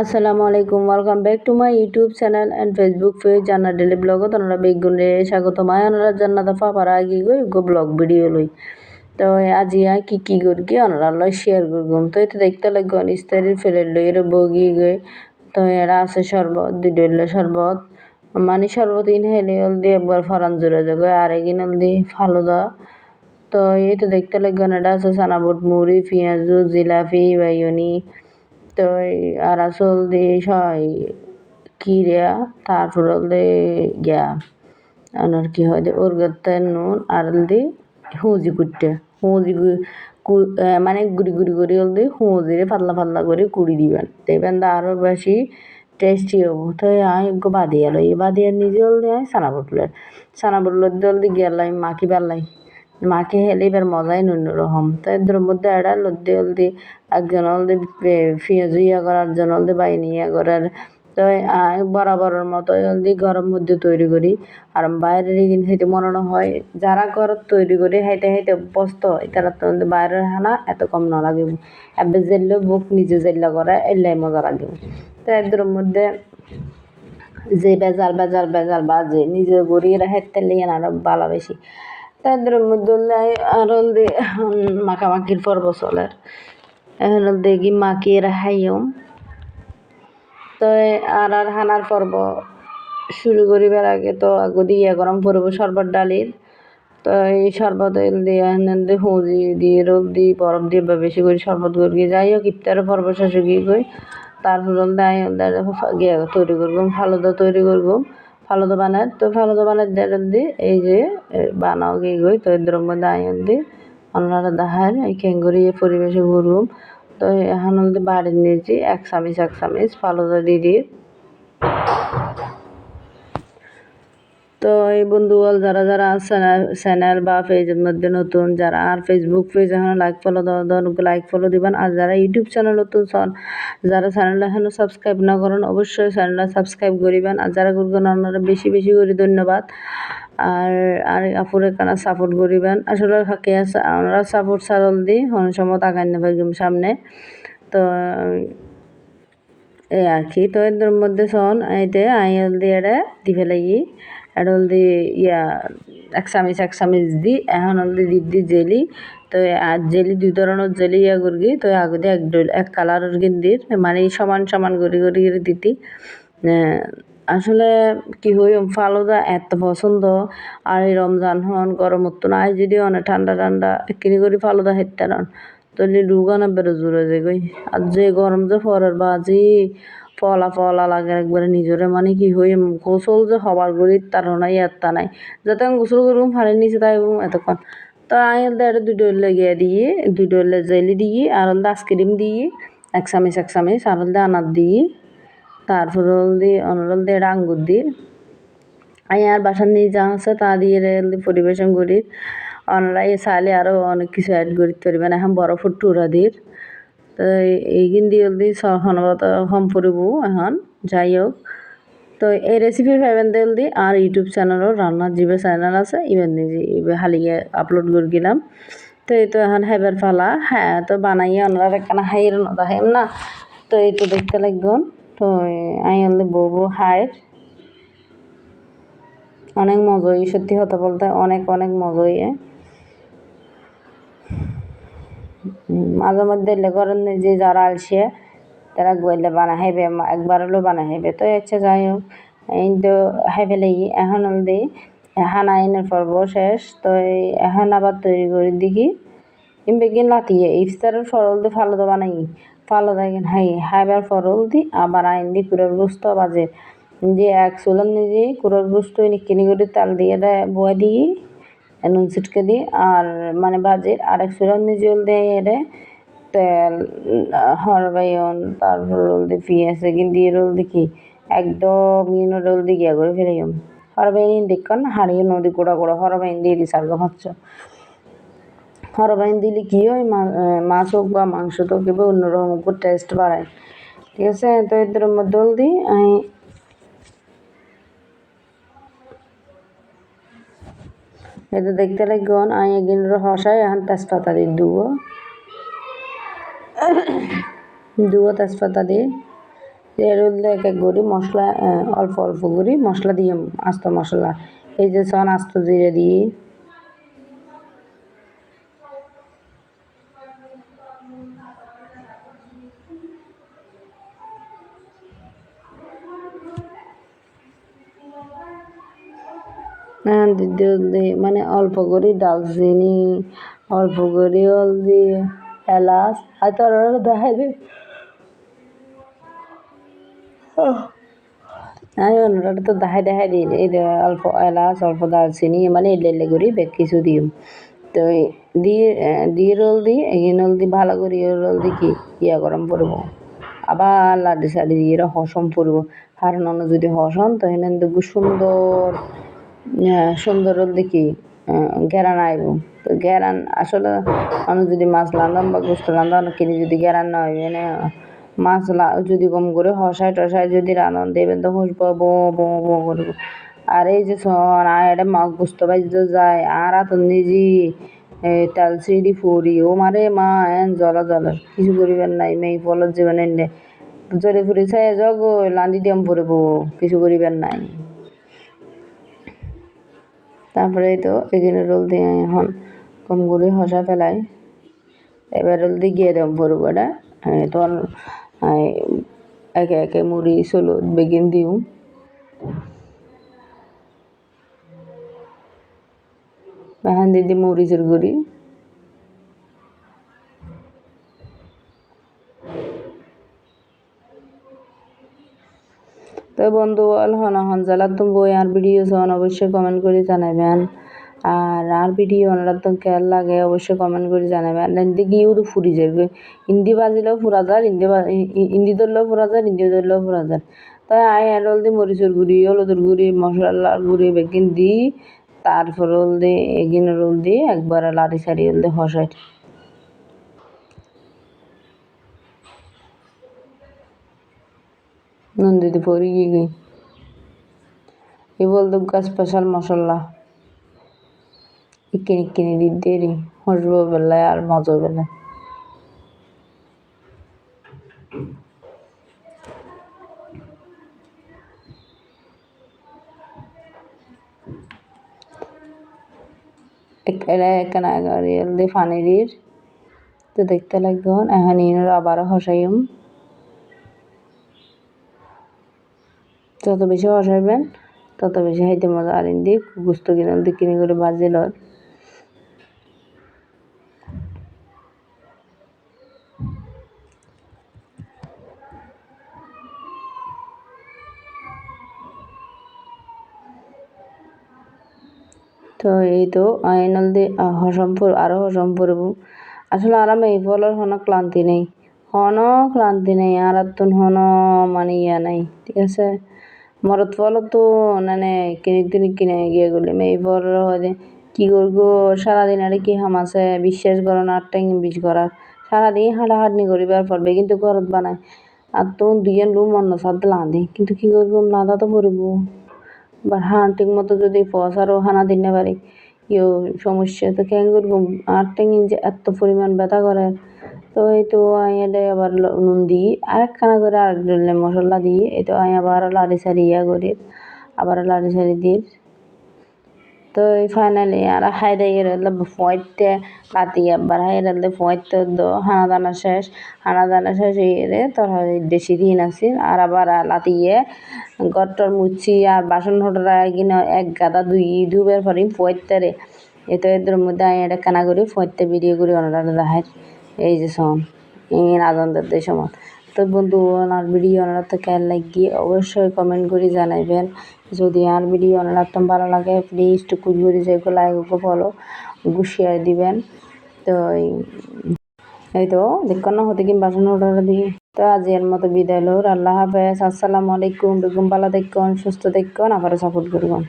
আসসালামু আলাইকুম welcome back to my YouTube channel and Facebook page Jannat daily ব্লগত ওনারা বেগুনে স্বাগত মায় ওনারা জান্নাত পাপার আগে গই গো ব্লগ ভিডিও লই। তো আজি আই কি কি করি কি ওনারা লয় শেয়ার করগুম তো এটা দেখতে লাগবেন ইস্তারির ফেলে লই এর বগি গই তো এরা আছে শরবত, দুই ডলে শরবত। মানে শরবত ইন হেলে একবার ফরান জোরে যাবে আর এগিন হলদি ফালুদা। তো এই দেখতে লাগবেন এটা আছে সানাবুট মুড়ি, পেঁয়াজু, জিলাপি বাইয়নি তো আর আসল দিয়ে সয় কিরা তারপর হলে গিয়া। আনার কি হয় ওর গতে নুন আর দি, হুঁজি কুটতে হুঁজি মানে গুড়ি গুড়ি করে হল হলদি হুঁজিরে পাতলা পাতলা করে কুড়ি দিবেন। দেবেন আরও বেশি টেস্টি হব। তো আমি একটু বাদিয়া লই। বাদিয়া নিজে হলদি আমি সানা বটলের। সানা বটলের হলদি গেলাই মাখি বেলাই মাকে হেলে এবার মজাই অন্যরকম। তো এদের মধ্যে এরা লদ্দি হলদি একজন হলদি পেঁয়াজ ইয়া করার জন হলদি বাইনি ইয়া করার। তো বরাবরের মতো হলদি গরম মধ্যে তৈরি করি। আর বাইরের কিন্তু হেঁটে মনে হয়। যারা ঘর তৈরি করে হাইতে হাইতে অভ্যস্ত হয়, তারা তো বাইরের হানা এত কম না লাগে। এবার জেললে বুক নিজে জেল্লা করে, এলাই মজা লাগে। তো এদের মধ্যে যে বেজাল বেজাল বেজাল বাজে নিজে গড়িয়ে রাখতে লিয়ে আরও ভালো বেশি। তাদের মধ্যে আর মাখামাখির পর্ব চলে এখন দেখি মাখিয়ে রাখাইম তো আর আর হানার পর্ব শুরু করিবার আগে তো আগে দিয়ে গরম পড়ব শরবত ডালির তো এই শরবত দিয়ে দিয়ে হুঁজি দিয়ে রোদ দিয়ে বরফ দিয়ে বা বেশি করে শরবত করি যাই হোক ইফতারের পর্ব শেষে গিয়ে তারপর তৈরি করব ফালুদা তৈরি করব ফালুদা বানায় দেড় দি, এই যে বানাও গিয়ে গই তো এদের দায় দি, অন্যরা দাহার এই খেঙ্গুরি পরিবেশে ঘুরুম তো এখন বাড়ি নিয়েছি, এক চামিচ এক চামিচ ফালুদা দিয়ে তো এই বন্ধুগল যারা যারা চ্যানেল বা পেজের মধ্যে নতুন, যারা আর ফেসবুক পেজ এখন লাইক ফলো লাইক ফলো দিবেন। আর যারা ইউটিউব চ্যানেল নতুন, সন, যারা চ্যানেলটা এখন সাবস্ক্রাইব না করেন, অবশ্যই চ্যানেলটা সাবস্ক্রাইব করিবেন। আর যারা করবেন আপনারা বেশি বেশি করে ধন্যবাদ। আর আর আপুরে কানা সাপোর্ট করিবেন? আসলে থাকে আছে, আমরা সাপোর্ট সারল দিই অনেক সময় তাকাই নেবে সামনে। তো, এই আর কি, তো এদের মধ্যে শোন এইতে আইল দিয়ে দি ফেলাই এটা হলদি ইয়া এক চামিচ এক চামিচ দি, এখন হলদি দি দি জেলি, তো আর জেলি দুই ধরনের জেলি ইয়া করি তো আগে এক এক কালারের গিন্দির মানে সমান সমান করি করি করে দিতি। আসলে কি হই ফালুদা এত পছন্দ আর এই রমজান হন গরম হতো না যদি অনেক ঠান্ডা ঠান্ডা কিনি করি ফালুদা হেঁটতে তলি রুগানা বেরো জোরে যে গই আর যে গরম যে পরের বাজি ফলা ফলা লাগে একবারে নিজরে মানে কি হই গোসল যে হবার গড়ি তার নাই এত্তা নাই। যাতে আমি গোসল করুম ফাড়ি নিচে তাই এতক্ষণ। তো আমি এটা দুই ডলে গিয়ে দিয়ে ডলে জেলি দিয়ে আর হলদে আইসক্রিম দিয়ে এক চামিচ এক চামিচ আর হলদে আনার দিয়ে তারপর হলদি অনরল দিয়ে আঙ্গুর দিয়ে আমি আর বাসার নিয়ে যা আছে, তা দিয়ে পরিবেশন করি। অনলাই চাইলে আরও অনেক কিছু অ্যাড করি পারবেন। এখন বরফ টুরা দির। তো এইগিন দিয়ে সনবত হম পরিব এখন যাই হোক তো এই রেসিপি পাইবেন তেল দি আর ইউটিউব চ্যানেলও রান্নার জিবে চ্যানেল আছে ইভেন নিজে হালিয়ে আপলোড করে গেলাম। তো এই তো এখন হেবার ফালা হ্যাঁ তো বানাইয়ে ওনারা একখানা হাইয়ের দেখাইম না। তো এই তো দেখতে লাগবেন তো আই আনলে বউ হায়ের অনেক মজাই সত্যি কথা বলতে অনেক অনেক মজাই মাঝে মধ্যে লেগরেন যে যারা আলসিয়ে তারা গইলে বানা হেবে একবার হলেও বানা হেবে তো ইচ্ছে যাই হোক কিন্তু হেবে লেগে এখন হলদি হানা আইনের পর্ব শেষ, তো এখন আবার তৈরি করে দেখি। ইমবে গিয়ে লাতিয়ে ইফতারের ফরল দিয়ে ফালুদা বানাই। ফালুদা গিয়ে হাই, হাইবার ফরল দি আবার আইন দি কুড়ার গুস্ত বাজে। যে এক চুলার নিজে কুড়ার গুস্ত কিনি করে তাল দিয়ে বয়া দিই। নুন ছিটকে দিই। আর মানে ভাজি আর এক চুলার নিজে দিয়ে এরে, তেল হরবাইন তারপর রোল দিয়ে পেঁয়াজ এগিন দিয়ে রোল দেখি একদম ইনো রোল দিয়ে গিয়া করে ফেলে হরবাইন দেখুন হাড়িয়ে নদী গোড়া গোড়া হরবাইন দিয়ে দিস আর ভাবছ। হরবাইন দিলে কী হয় মাছ হোক বা মাংস তো কেবল অন্যরকম টেস্ট বাড়ায়। ঠিক আছে? তো এদের মধ্যে দিই আমি এটা দেখতে লাগন আই এগিন হসাই এখন তেজপাতা দিয়ে দুবো দুবো তেজপাতা দিয়ে এর এক এক গড়ি মশলা অল্প অল্প করে মশলা দিয়ে আস্ত মশলা এই যে সন আস্ত জিরে দিয়ে হ্যাঁ মানে অল্প করে দালচিনি অল্প করে হলদি, এলাচ। হয়তো ওরা দেখাই দে আমি ওনারা তো দেখাই দেখাই দিই। এই অল্প এলাচ, অল্প দালচিনি মানে এলে এলে করে বেগ কিছু দিম তো দিয়ে দিয়ে রোল দিই এই রোল দিয়ে ভালো করে রোল দিয়ে কি, ইয়া গরম করব। আবার লাড্ডু সাডি দিয়ে হসম পড়ব কারণ অন্য যদি হসন তো এখানে দেখব সুন্দর। সুন্দর দেখি গেরান আইব। তো গেরান আসলে আমি যদি মাছ রান্ধাম বা গোস্ত রান্ধাম কিনে যদি গেরান না হয় মানে মাছ যদি কম করে হসায় টসায় যদি রান্ধন দেবেন, তো হসব বো বো বো করব। আর এই যে আর এটা গোস্ত বাজতে যায়, আর আত নিজে তেল সিঁড়ি ফুরি, ও মারে মা, এন জলা জলা কিছু করিবেন নাই, মেয়ে ফলত জীবন জলে ফুরি চাই জগ লান্দি দিয়াম পড়ব কিছু করিবেন নাই। তারপরে তো এখানে রোল দিয়ে এখন। কমগুলি হসা ফেলাই। এবার রোল দিয়ে গিয়ে দেব পড়ব তোর একে একে মুড়ি হলুদ বেগিন দিও বাহান দিদি মরিচের গুঁড়ি। তো বন্ধু অল হন হন জ্বালা তুমি বই আর ভিডিও সন অবশ্যই কমেন্ট করে জানাবেন। আর আর ভিডিও ওনারা তো কেয়ার লাগে, অবশ্যই কমেন্ট করে জানাবেন। আর হিন্দি গিয়েও তো ফুরি যায় হিন্দি বাজিলেও ফুরা যায় হিন্দি হিন্দি ধরলেও ফুরা যায় হিন্দি ধরলেও ফুরা যায় তাই আই এরল দি মরিচের গুঁড়ি, হলুদের গুঁড়ি, মশলার গুঁড়ি বেগিন দি তারপর রোল দি এগিন রোল দি একবারে লাড়ি সারি হল দি হসাই পরি গিয়ে গই এ বলতো স্পেশাল মশলা। ইকিনি ইকিনি দিতে রি হসবো বেলায় আর মজা বেলায় এটা এখানে রিয়েল দি ফানিরির তো দেখতে লাগবে এখন। আবারও হসাইম। যত বেশি হসাইবেন তত বেশি খাইতে মজা আর ইন্দি গুস্ত কিনে দি কিনে করে বাজে লর তো এই তো আইনাল দি হসম্পুর আরও হসম্পুরব আসলে আরাম এই ফলের হন ক্লান্তি নেই। হন ক্লান্তি নেই, আর তুন হন মানে ইয়া নাই, ঠিক আছে? ফল তো মানে কিনে গিয়ে গেলে। এই ফল হয় কি করব? সারাদিন আরে কি হামাছে বিশ্বাস করো না টাইম বিচ করার। সারাদিন হাঁটাহাঁটি করিবার পারবে কিন্তু ঘরত বানায়। আর তো দুইজন লু মন সাদ লাঁধে, কিন্তু কি করব? লাঁধা তো পড়ব বা হাঁ ঠিক মতো যদি পয়সারও হানা দিতে পারি ইয়ে সমস্যা। তো কেন করব? আর টেঙ্গি যে এত পরিমাণ ব্যথা করে। তো এই তো আমি এটা আবার নুন দিই আরেকখানা করে আর মশলা দিয়ে এই তো আমি আবার লাড়ি সারি ইয়া করি, আবার লাড়ি সারি দিই তো এই ফাইনালি আর হাই দেয় ফয়েতে রাতি আবার হাই রালে ফয়েতে দো হানা দানা শেষ, হানা দানা শেষ এরে তোর দেশি দিন আছিল আর আবার লাতিয়ে গট্টর মুচি আর বাসন হটরা কিনা এক গাদা দুই ধুবের পরে ফয়েতে রে। এতো এদের মধ্যে আমি এটা কানা করি ফয়েতে ভিডিও করি ওনারা দেখায়। এই যে সম এই আনন্দের দেশ সময় তো বন্ধু, ওনার ভিডিও ওনারা তো কেন লাগিয়ে অবশ্যই কমেন্ট করে জানাইবেন। যদি আর ভিডিও ওনারা তো ভালো লাগে প্লিজ টুকু করে যেগুলো লাইক ফলো গুছিয়ে দিবেন। তো এই- তো দেখুন না, হতে কি বাসন অর্ডার দিয়ে। তো আজ এর মতো বিদায় লোর আল্লাহ হাফেজ, আসসালামু আলাইকুম, বেগম পালা দেখুন সুস্থ দেখুন আবার সাপোর্ট করবেন